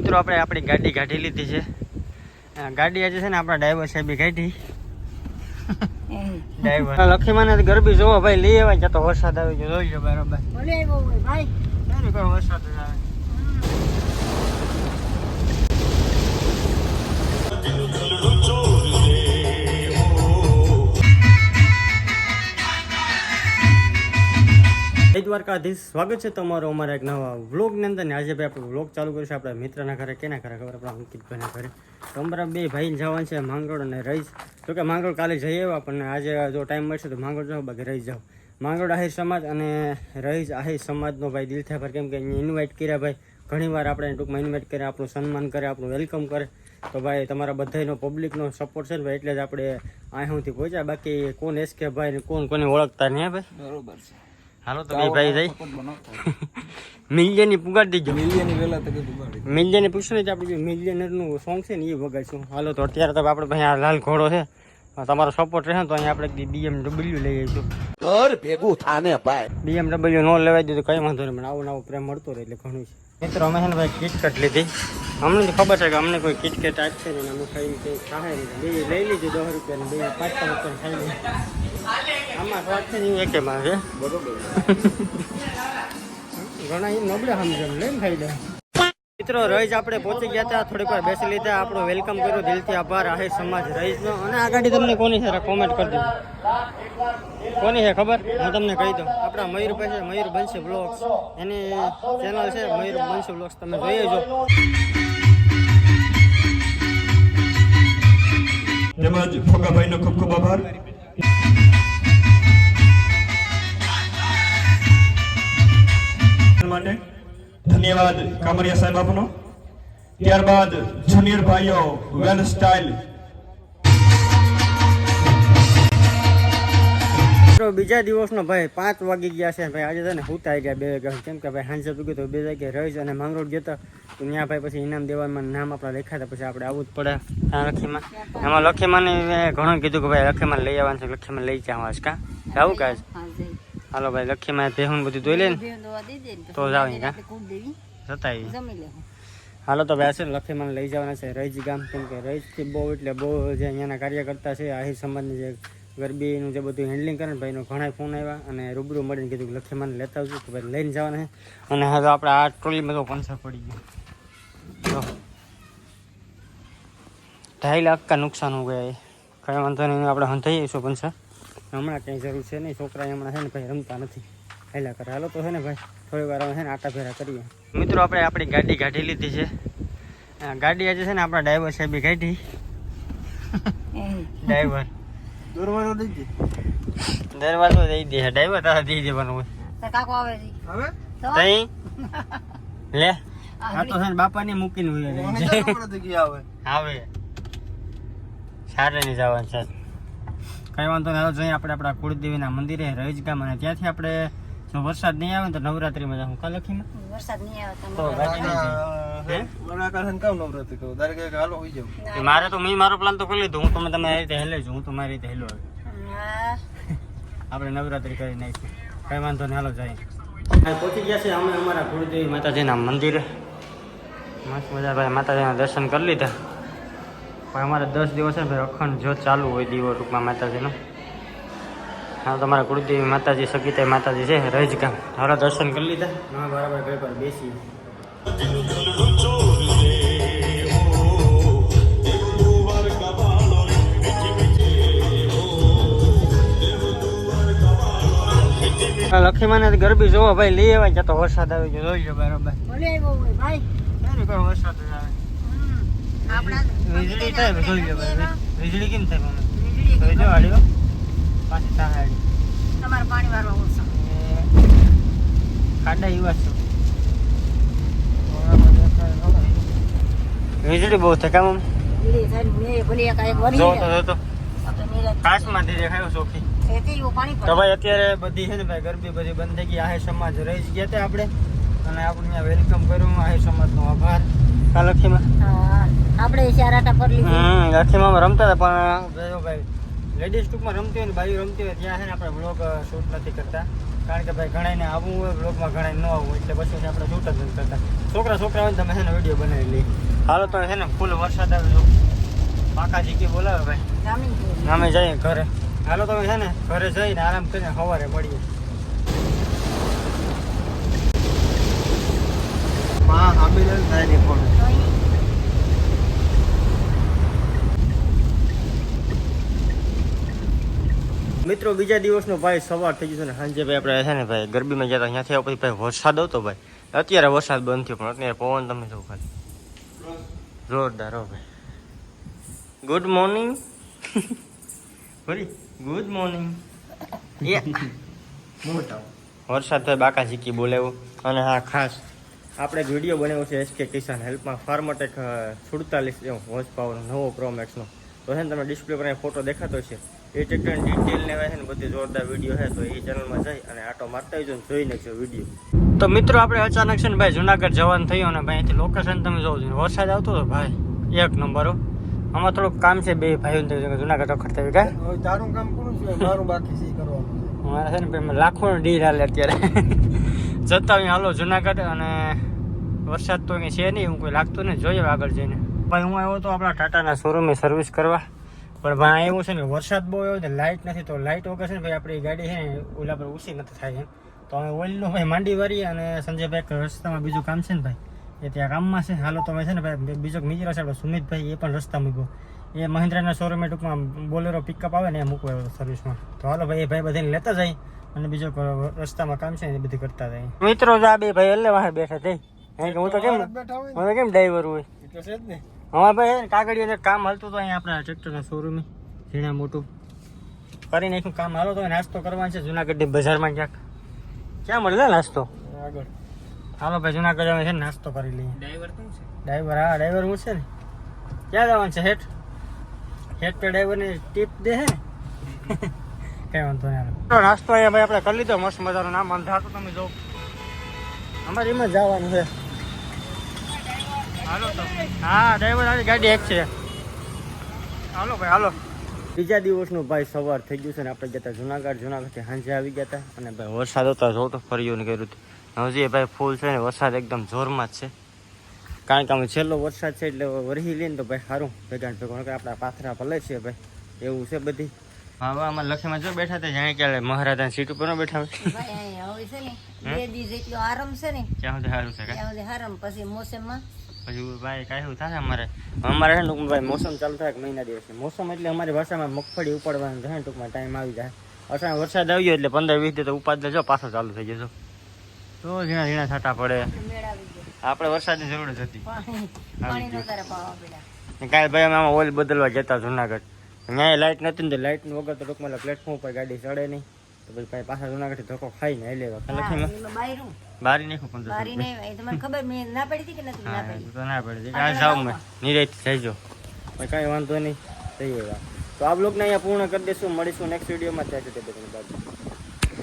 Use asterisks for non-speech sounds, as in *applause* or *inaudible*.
મિત્રો આપણે આપણી ગાડી કાઢી લીધી છે. ગાડી આજે છે ને આપણા ડ્રાઈવર સાહેબી કાઢી. ડ્રાઈવર લખીમાને ગરબી જોવો ભાઈ લઈ આવ્યા તો વરસાદ આવી ગયો જોઈ લો બરોબર. વરસાદ આવે? દ્વારકાધીશ, સ્વાગત છે તમારું અમારા એક નવા વ્લોગની અંદર. ને આજે ભાઈ આપણે વ્લોગ ચાલુ કરીશું આપણા મિત્રના ઘરે. કેના ઘરે ખબર આપણા અંકિતભાઈના ઘરે. તો અમારા બે ભાઈ જવાનું છે, માંગરોળ અને રહીશ તો કે માંગરોળ કાલે જઈ આવ્યા, પણ આજે જો ટાઈમ મળશે તો માંગરોળ જાઓ બાકી રહી જાઓ. માંગરોળ આહિર સમાજ અને રહીશ આહિર સમાજનો ભાઈ દિલ થાય કેમ કે ઇન્વાઇટ કર્યા ભાઈ. ઘણી વાર આપણે ટૂંકમાં ઇન્વાઇટ કરે આપણું સન્માન કરે, આપણું વેલકમ કરે. તો ભાઈ, તમારા બધાનો પબ્લિકનો સપોર્ટ છે ને ભાઈ, એટલે જ આપણે આહુંથી પહોંચ્યા. બાકી કોણ એસ કે ભાઈ કોણ કોને ઓળખતા નહીં ભાઈ? બરોબર છે. હાલો તો ભાઈ જઈ. બનાવતા *laughs* પુગાડી દેજો. મિલિયન વેલા તકે પુગાડી. મિલિયને પૂછ્યું ને આપણે મિલિયનરનું સોંગ છે ને એ વગાડશું. હાલો તો અત્યારે તો આપણે ભાઈ આ લાલ ઘોડો છે. તમારો સપોર્ટ રહે તો અહીંયા આપણે બીએમડબલ્યુ લઈ જઈશું ઘર ભેગું થાને ભાઈ. બીએમડબલ્યુ નો લેવાય દીધું કઈ વાંધો નહીં પણ આવો નવો પ્રેમ મળતો રહે એટલે ઘણું છે. મિત્રો અમે છે ને ભાઈ કિટકેટ લીધી. અમને તો ખબર છે કે અમને કોઈ કિટકેટ આપશે નહીં અમે ખાઈને કંઈ ખાય નહીં. બે લઈ લીધી દસ રૂપિયાની બે પાંચ પાંચ રૂપિયા ખાઈ લીધી. આમાં સ્વાદ છે ને એવું એકેમાં છે. બરોબર. ઘણા એ નબળે સમજે એમ લઈને ખાઈ લે. મિત્રો રહીજ આપણે પહોંચી ગયા હતા. થોડીક વાર બેસી લીધા. આપણો વેલકમ કર્યું. દિલથી આભાર. આહે સમાજ રહીશનો અને આ તમને કોની છે? કોમેન્ટ કરી દો. કોની છે ખબર? હું તમને કહી દઉં. આપણા મયુરભાઈ છે મયુર બંસી બ્લોગ્સ એની ચેનલ છે મયુર બંસી બ્લોગ્સ તમે જોઈ જો. તેમજ ફોગાભાઈનો ખૂબ ખૂબ આભાર. ધન્યવાદ કામરિયા સાહેબ આપનો. ત્યારબાદ જુનિયર ભાઈઓ, વેલ સ્ટાઇલ. બીજા દિવસનો ભાઈ પાંચ વાગી ગયા છે. ભાઈ આજે તને ને હુતા ગયા બે વાગ્યા કેમ કે ભાઈ હાંસે પૂગ્યું તો બે જગ્યાએ રહીશ અને માંગરોડ ગયા તો ત્યાં ભાઈ પછી ઇનામ દેવામાં નામ આપણા લખ્યા હતા. પછી આપણે આવવું જ પડે આ લખીમાં. એમાં લખીમાંને મેં ઘણું કીધું કે ભાઈ લખીમાં લઈ આવવાનું છે. લખીમાં લઈ જવા કાં? આવું હા જઈ હાલો ભાઈ લખીમાં ભેહું બધું ધોઈ લે ને બે દવા દઈ દે ને તો જાવ જતા હાલો તો ભાઈ છે ને મને લઈ જવાના છે રહીજ ગામ. કેમ કે રહીજથી બહુ એટલે બહુ જે અહીંયાના કાર્યકર્તા છે આહિર સમાજની જે ગરબીનું જે બધું હેન્ડલિંગ કરે ને ભાઈનો ઘણા ફોન આવ્યા અને રૂબરૂ મળીને કીધું કે લખીમાને લેતા આવજો તો ભાઈ લઈને જવાના છે. અને હવે આપણે આ ટ્રોલીમાં તો પંચર પડી ગયું. ઢાઈ લાખ કા નુકસાન હો ગયા કઈ વાંધો નહીં આપણે હંધાઈ જઈશું પંચર. હમણાં કંઈ જરૂર છે નહીં. છોકરા હમણાં છે ને ભાઈ રમતા નથી. હેલા કરે. હાલો તો છે ને ભાઈ થોડી વાર અમે છે ને આટા ફેરા કરીએ. મિત્રો આપણે આપણી ગાડી કાઢી લીધી છે. ગાડી આજે છે ને આપણા ડ્રાઈવર સાહેબે કાઢી. ડ્રાઈવર. દરવાજો દઈ દે. દરવાજો દઈ દે. ડ્રાઈવર તારા દઈ દેવાનું હોય કાકો આવે છે. હવે? તઈ? લે. આ તો છે ને બાપાને મૂકીને હોય આવે? સારે નહીં જવાનું છે. કઈ વાંધો નહીં. જોઈએ આપણે આપણા કુળદેવીના મંદિરે રહીજ ગામ અને ત્યાંથી આપણે જો વરસાદ નહીં આવે ને તો નવરાત્રીમાં જાઉં. કા લખીમાં વરસાદ નહીં આવે તો તમે ગાડી નહીં મારે તો મેં મારો પ્લાન તો કરી લીધો. હું તમે તમારી રીતે હેલે છું. હું તો મારી રીતે હેલો આપણે નવરાત્રી કરી નાખીશું કઈ વાંધો નહીં. હાલો જાય પહોંચી ગયા છે અમે અમારા કુળદેવી માતાજીના મંદિરે. મસ્ત મજા ભાઈ માતાજીના દર્શન કરી લીધા. પણ અમારે દસ દિવસ છે અખંડ જો ચાલુ હોય દીવો ટૂંકમાં માતાજીનો. હા તમારા કુળદેવી માતાજી સગીતા માતાજી છે રહી જ કામ હાલો દર્શન કરી લીધા. હા બરાબર ઘર પર બેસી લખીમાને ગરબી જોવો ભાઈ લઈ આવ્યા તો વરસાદ આવી ગયો જોઈ લો બરાબર. વરસાદ આવે. વીજળી થાય જોઈ લો વીજળી કેમ થાય મમ્મી? વીજળી જોઈ લો હાડીઓ પાછી થાય હાડી તમારે પાણી વાળવા ઓછો ખાડા એવા છો. વીજળી બહુ થાય કામ વીજળી થાય ને મેં ભલે એક એક વળી જો જાય. તો જો તો. આ તો નીરજ કાચમાંથી દેખાયો સોખી તે ભાઈ અત્યારે બધી છે ને ભાઈ ગરબી બધી બંધ થઈ ગઈ આહે સમાજ રહી ગયા આપણે. અને આપણે વેલકમ કર્યું આહે સમાજનો આભાર. કાલખીમાં. આપણે આટા પર લીધી. હમ લખીમાં રમતા હતા પણ જો ભાઈ લેડીઝ ટૂંકમાં રમતી હોય ને બાયું રમતી હોય ત્યાં છે ને આપણે બ્લોગ શૂટ નથી કરતા. કારણ કે ભાઈ ઘણાને આવવું હોય બ્લોગમાં ઘણા ન આવવું એટલે પછી આપણે શૂટ જ નથી કરતા. છોકરા છોકરા હોય તમે છે ને વીડિયો બનાવી લઈ હાલો તો છે ને ફૂલ વરસાદ આવે તો પાકાજી કે બોલાવે ભાઈ? અમે જઈએ. ઘરે. હાલો તમે છે ને ઘરે જઈને આરામ કરીને સવારે મળીએ. માં સાંભળી લે થાય નહીં તો બીજા દિવસનો ભાઈ સવાર થઈ ગયો ને, સાંજે ભાઈ આપણે છે ને ભાઈ ગરબીમાં જતા અહીંયા થયા પછી ભાઈ વરસાદ આવતો ભાઈ. અત્યારે વરસાદ બંધ થયો, પણ અત્યારે પવન તમે જો ખાલી જોરદાર હો ભાઈ. ગુડ મોર્નિંગ ફરી ગુડ મોર્નિંગ વરસાદ ભાઈ બાકા ઝીકી બોલાવ્યો. અને હા, ખાસ આપણે વીડિયો બનાવ્યો છે એસકે કિસાન હેલ્પમાં. ફાર્મટેક સુડતાલીસ હોર્સ પાવર નવો પ્રોમેક્સનો તો છે ને તમે ડિસ્પ્લે પર ફોટો દેખાતો છે. એ ટ્રેક્ટરની ડિટેલ ને છે ને બધી જોરદાર વીડિયો છે તો એ ચેનલમાં જઈ અને આટો મારતા ને જોઈ નાખજો વીડિયો તો મિત્રો આપણે અચાનક છે ને ભાઈ જુનાગઢ જવાનું થયું અને ભાઈ અહીંથી લોકેશન તમે જોવો છો. વરસાદ આવતો હતો ભાઈ એક નંબર હો. આમાં થોડુંક કામ છે બે ભાઈઓ જુનાગઢ વખત હોય કાંઈ તારું કામ પૂરું છે? મારું બાકી છે કરવાનું મારે છે ને ભાઈ લાખોનો ડીલ હાલે અત્યારે. જતા અહીં હાલો જુનાગઢ અને વરસાદ તો કંઈ છે નહીં હું કોઈ લાગતું ને જોઈએ આગળ જઈને. ભાઈ હું આવ્યો તો આપણા ટાટાના શોરૂમે સર્વિસ કરવા. પણ ભાઈ એવું છે ને વરસાદ બહુ આવ્યો ને લાઇટ નથી તો લાઇટ વગર છે ને ભાઈ આપણી ગાડી છે ને ઓલા પર ઊંચી નથી થાય એમ. તો અમે ઓઇલનું ભાઈ માંડી વારી અને સંજયભાઈ રસ્તામાં બીજું કામ છે ને ભાઈ એ ત્યાં કામમાં છે. હાલો તમે છે ને ભાઈ બીજો મિત્ર છે આપણો સુમિતભાઈ એ પણ રસ્તા મૂક્યો. એ મહિન્દ્રાના શોરૂમે ટૂંકમાં બોલેરો પિકઅપ આવે ને એ મૂકવા આવ્યો સર્વિસમાં તો હાલો ભાઈ એ ભાઈ બધાને લેતા જાય અને બીજો રસ્તામાં કામ છે ને એ બધું કરતા જાય મિત્રો જ આ બે ભાઈ એટલે વાહે બેઠા થઈ હું તો કેમ બેઠા હોય હું તો કેમ ડ્રાઈવર હોય? છે અમારા ભાઈ કાગળિયા કામ હાલતું તો અહીંયા આપણા ટ્રેક્ટરના શોરૂમે ઝીણા મોટું. કરી નાખ્યું કામ હાલો તો નાસ્તો કરવાનો છે જુનાગઢની બજારમાં ક્યાંક. ક્યાં મળે નાસ્તો? આગળ. હાલો ભાઈ જુનાગઢ અમે છે ને નાસ્તો કરી લઈએ. ડ્રાઈવર શું છે? ડ્રાઈવર હા ડ્રાઈવર હું છે ને. ક્યાં જવાનું છે હેઠ? હેઠ તો ડ્રાઈવરને ટીપ દે હે ને. *laughs* કઈ વાંધો નહીં. નાસ્તો અહીંયા ભાઈ આપણે કરી લીધો મસ્ત મજાનું નામ અંધારું તમે જો અમારે એમાં જવાનું છે. હા ડ્રાઈવર ગાડી એક છે. હાલો ભાઈ હાલો. બીજા દિવસનું ભાઈ સવાર થઈ ગયું છે ને આપણે જતા જુનાગઢ જુનાગઢથી સાંજે આવી ગયા હતા અને ભાઈ વરસાદ હતો જો તો ફર્યું ને કર્યું હજી ભાઈ ફૂલ છે ને વરસાદ એકદમ જોરમાં જ છે. કારણ કે અમે છેલ્લો વરસાદ છે એટલે વરહી લઈને તો ભાઈ સારું ભેગા ભેગા આપણા પાથરા ભલે છે ભાઈ. એવું છે બધી. હવે આમાં લખીમાં જો બેઠા હતા જાણે કે મહારાજાની સીટ ઉપર ન બેઠા હોય. ભાઈ અહીં હવે છે ને બે દી જેટલો આરામ છે ને ત્યાં સુધી સારું છે કાંઈ? સુધી આરામ પછી મોસમમાં પછી ભાઈ કાંઈ થાય અમારે? અમારે છે ટૂંકમાં ભાઈ મોસમ ચાલુ થાય મહિના દિવસે મોસમ એટલે અમારી ભાષામાં મગફળી ઉપાડવાનું થાય ટૂંકમાં ટાઈમ આવી જાય. અસાં વરસાદ આવ્યો એટલે પંદર વીસ દી તો ઉપાડ લેજો પાછો ચાલુ થઈ જજો તો ઝીણા ઝીણા છાંટા પડે. આપણે વરસાદની જરૂર જ હતી. કાલે ભાઈ અમે આમાં ઓઇલ બદલવા જતા જુનાગઢ. ત્યાં લાઇટ નથી ને લાઇટ વગર તો ટૂંકમાં પ્લેટફોર્મ ઉપર ગાડી ચડે નહીં. તો પછી ભાઈ પાછા ખાઈને આવી લેવા બારી નાખું બારી ખબર મેં ના પડી હતી કે નથી? ના પડી. તો ના પડે. આ જાઉં મેં. નિરાયત જઈજો પછી કાંઈ વાંધો નહીં. થઈ એવા તો આ બ્લોગને અહીંયા પૂર્ણ કરી દઈશું. મળીશું નેક્સ્ટ વિડીયોમાં ત્યાં સુધી બધાને